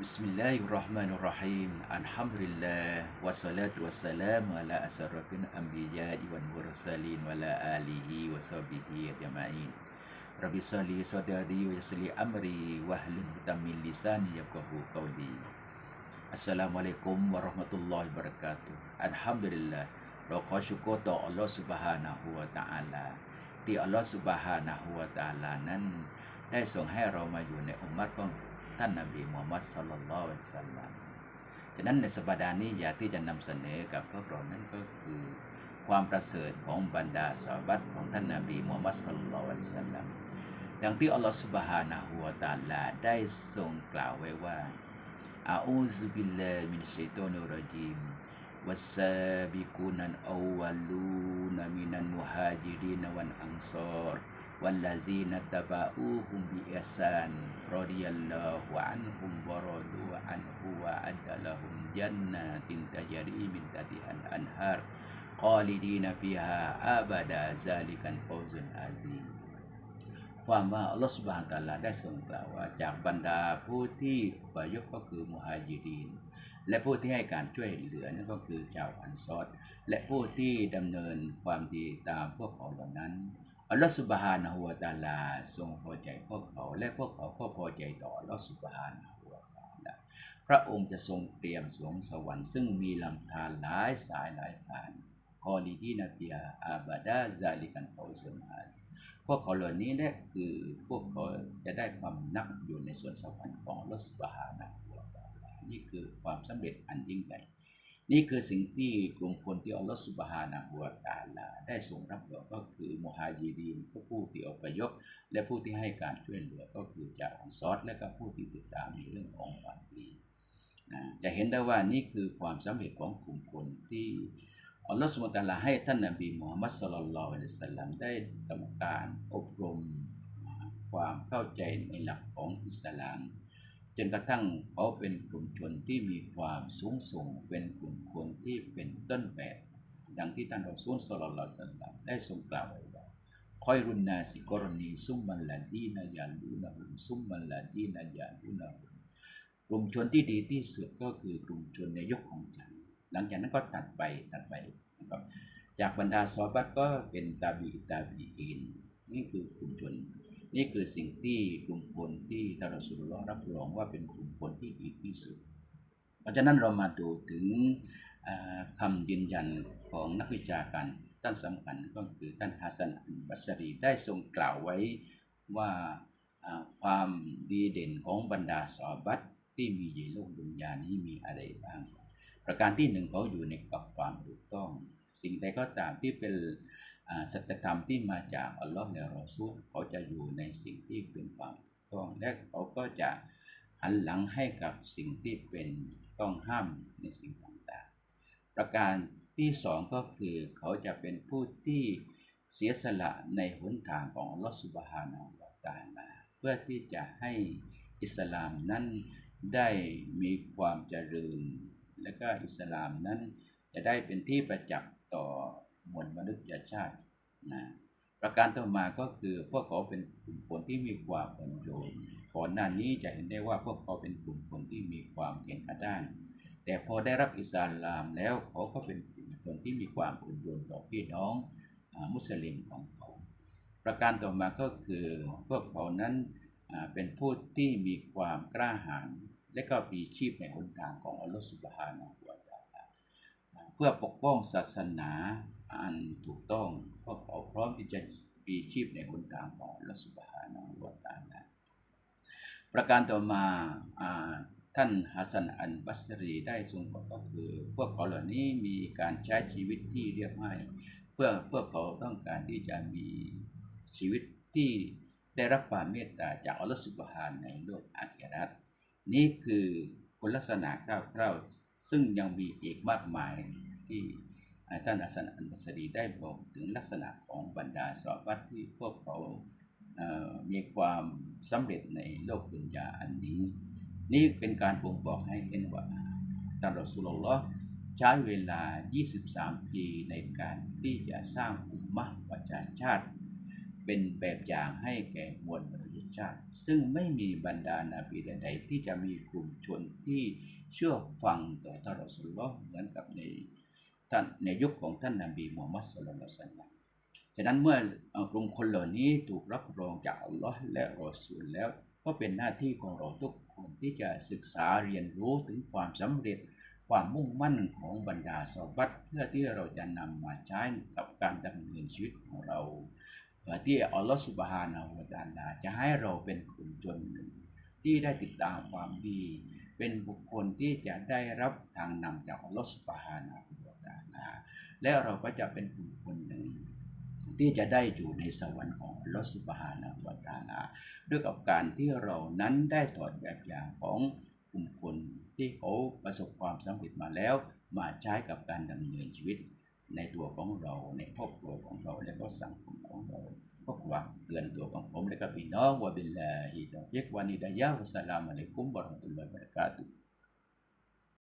بسم الله الرحمن الرحيم الحمد لله والصلاة والسلام على أشرف الأنبياء والمرسلين وعلى آله وصحبه أجمعين ربي صلي صدري ويسر لي أمري واحلل عقدة من لساني يفقهوا قولي السلام عليكم ورحمة الله وبركاته الحمد لله เราขอชุกรต่ออัลลอฮฺสุบฮานะฮูวะตะอาลาที่อัลลอฮฺสุบฮานะฮูวะตะอาลานั้น ได้ส่งให้เรามาอยู่ในอุมมัตของ ท่านนบีมูฮัมมัดสัลลัลลอฮุอะลัยฮิวะสัลลัมฉะนั้นในสัปดาห์นี้อยากที่จะนำเสนอกับพวกเรานั้นก็คือ ความประเสริฐของบรรดาสาวบัตของท่านนบีมูฮัมมัดสัลลัลลอฮุอะลัยฮิวะสัลลัมดังที่อัลลอฮฺสุบฮานะฮูวะตะอาลาได้ทรงกล่าวไว้ว่าอาอูซุบิลลาฮิมินชัยฏอนิรเราะญีม والسابقون الأولون من المهاجرين والأنصار والذين تبعوهم بإحسان رضي الله عنهم ورضوا عنه وأعد لهم جنات تجري من تحتها الأنهار خالدين فيها أبدا ذلك الفوز العظيم ความว่าอัลลอฮฺสุบฮานตะอาลาได้ทรงกล่าวว่าจากบรรดาผู้ที่อุปยกก็คือมุฮัจิรีน และผู้ที่ให้การช่วยเหลือนั่นก็คือชาวอันซอด และผู้ที่ดำเนินความดีตามพวกเขาเหล่านั้น อัลลอฮฺสุบฮานะฮูวะตาลาทรงพอใจพวกเขาและพวกเขาก็พอใจต่ออัลลอฮฺสุบฮานะฮูวะตาลาพระองค์จะทรงเตรียมสวงสวรรค์ซึ่งมีลำธารหลายสายหลายผ่านคอลีดีนาเปียอาบาดาซาลิกันเฟาซุนอาพวกเขาเหล่านี้เนี่ยคือพวกเขาจะได้ความนักอยู่ในส่วนสวรรค์ของอัลลอฮฺสุบฮานะฮูวะตาลานี่คือความสำเร็จอันยิ่งใหญ่ นี่คือสิ่งที่กลุ่มคนที่อัลลอฮฺสุบฮานะฮูวตาลาได้ทรงรับรองก็คือมุฮัจิรีนก็ผู้ที่อพยพ และผู้ที่ให้การช่วยเหลือก็คือจากอันซอดและก็ผู้ที่ติดตามในเรื่องของความดีนะจะเห็นได้ว่านี่คือความสำเร็จของกลุ่มคนที่อัลลอฮฺสุบฮานะฮูวะตาลาให้ท่านนบีมูฮัมมัดศ็อลลัลลอฮุอะลัยฮิวะสัลลัมได้ทำการอบรมความเข้าใจในหลักของอิสลาม จนกระทั่งเขาเป็นกลุ่มชนที่มีความสูงส่งเป็นกลุ่มคนที่เป็นต้นแบบ ดังที่ท่านรอซูลสลลลลอฮุอะลัยฮิวสัลลัมได้ทรงกล่าวไว้ว่าคอยรุนนาสิกรณีซุมมันลาซีนายาลูนะฮุมซุมมันลาซีนายาลูนะฮุมกลุ่มชนที่ดีที่สุดก็คือกลุ่มชนในยุคของฉัน หลังจากนั้นก็ตัดไปตัดไปนะครับจากบรรดาซอบัตก็เป็นตาบีตาบีอินนี่คือกลุ่มชน นี่คือสิ่งที่กลุ่มคนที่ท่านรสุลลรับรองว่าเป็นกลุ่มคนที่ดีที่สุด เพราะฉะนั้นเรามาดูถึงอ่าคำยืนยันของนักวิชาการท่านสำคัญก็คือท่านฮัสซันอัลบัสรีได้ทรงกล่าวไว้ว่าความดีเด่นของบรรดาสอบัตที่มีอยู่ในโลกดุนยานี้มีอะไรบ้าง ประการที่หนึ่งเขาอยู่ในกับความถูกต้อง สิ่งใดก็ตามที่เป็น อ่าสัจธรรมที่มาจากอัลลอฮ์และรอซูลเขาจะอยู่ในสิ่งที่เป็นความต้องและเขาก็จะหันหลังให้กับสิ่งที่เป็นต้องห้ามในสิ่งต่างๆ ประการที่สองก็คือเขาจะเป็นผู้ที่เสียสละในหนทางของอัลลอฮ์สุบฮานาอัตาลาเพื่อที่จะให้อิสลามนั้นได้มีความเจริญ และก็อิสลามนั้นจะได้เป็นที่ประจักษ์ต่อ มวลมนุษยชาตินะประการต่อมาก็คือพวกเขาเป็นกลุ่มคนที่มีความอ่อนโยนก่อนหน้านี้จะเห็นได้ว่าพวกเขาเป็นกลุ่มคนที่มีความแข็งกระด้างแต่พอได้รับอิสลามแล้วเขาก็เป็นกลุ่มคนที่มีความอ่อนโยนต่อพี่น้องอมุสลิมของเขา ประการต่อมาก็คือพวกเขานั้นเป็นผู้ที่มีความกล้าหาญและก็ปีชีพในหนทางของอัลลอฮฺสุบฮานะฮูวะตะอาลาเพื่อปกป้องศาสนา อันถูกต้องพวกเขาพร้อมที่จะปีชีพในหนทางของอัลลอฮฺสุบฮานะวตาลาประการต่อมาอท่านฮัสซันอันบัสรีได้ทรงบอกก็คือ พวกเขาเหล่านี้มีการใช้ชีวิตที่เรียบง่ายเพื่อพวกเขาต้องการที่จะมีชีวิตที่ได้รับความเมตตาจากอัลลอฮฺสุบฮานในโลกอาคิรัตนี่คือคุณลักษณะคร่าวๆซึ่งยังมีอีกมากมายที่ อาท่านฮัสนอันบัสรีได้บอกถึงลักษณะของบรรดาสวาบัตที่พวกเขาเอ่อมีความสำเร็จในโลกดุนยาอันนี้ นี่เป็นการบ่งบอกให้เห็นว่าท่านรอสูลุลลอฮ์ใช้เวลา 23 ปีในการที่จะสร้างอุมมะประชาชาติ เป็นแบบอย่างให้แก่มวลมนุษยชาติ ซึ่งไม่มีบรรดานาบีใดๆที่จะมีกลุ่มชนที่เชื่อฟังต่อท่านรอสุลลอฮ์เหมือนกับใน ท่านในยุคของท่านนบีมูฮัมมัดสุลลัลลอฮุอะลัยฮิวะซัลลัมฉะนั้นเมื่อกลุ่มคนเหล่านี้ถูกรับรองจากอัลลอฮ์และรอสูลแล้ว ก็เป็นหน้าที่ของเราทุกคนที่จะศึกษาเรียนรู้ถึงความสำเร็จ ความมุ่งมั่นของบรรดาสอบัตเพื่อที่เราจะนำมาใช้กับการดำเนินชีวิตของเราเพื่อที่อัลลอฮฺสุบฮานาหูวะตะอาลาจะให้เราเป็นกลุ่มชนหนึ่งที่ได้ติดตามความดี เป็นบุคคลที่จะได้รับทางนำจากอัลลอฮฺสุบฮานาหูวะ และเราก็จะเป็นกลุ่มคนหนึ่ง ที่จะได้อยู่ในสวรรค์ของลอสุบฮานะวะตะอาลาด้วยกับการที่เรานั้นได้ถอดแบบอย่างของกลุ่มคนที่เขาประสบความสำเร็จมาแล้ว มาใช้กับการดำเนินชีวิต ในตัวของเราในครอบครัวของเราและก็สังคมของเราก็หวังเตือนตัวของผมและก็พี่น้องว่าบิลลาฮิตอฟิกวานิดายะฮ์วัสสลามุอะลัยกุมวะราะห์มตุลลอฮิวะบะเราะกาตุ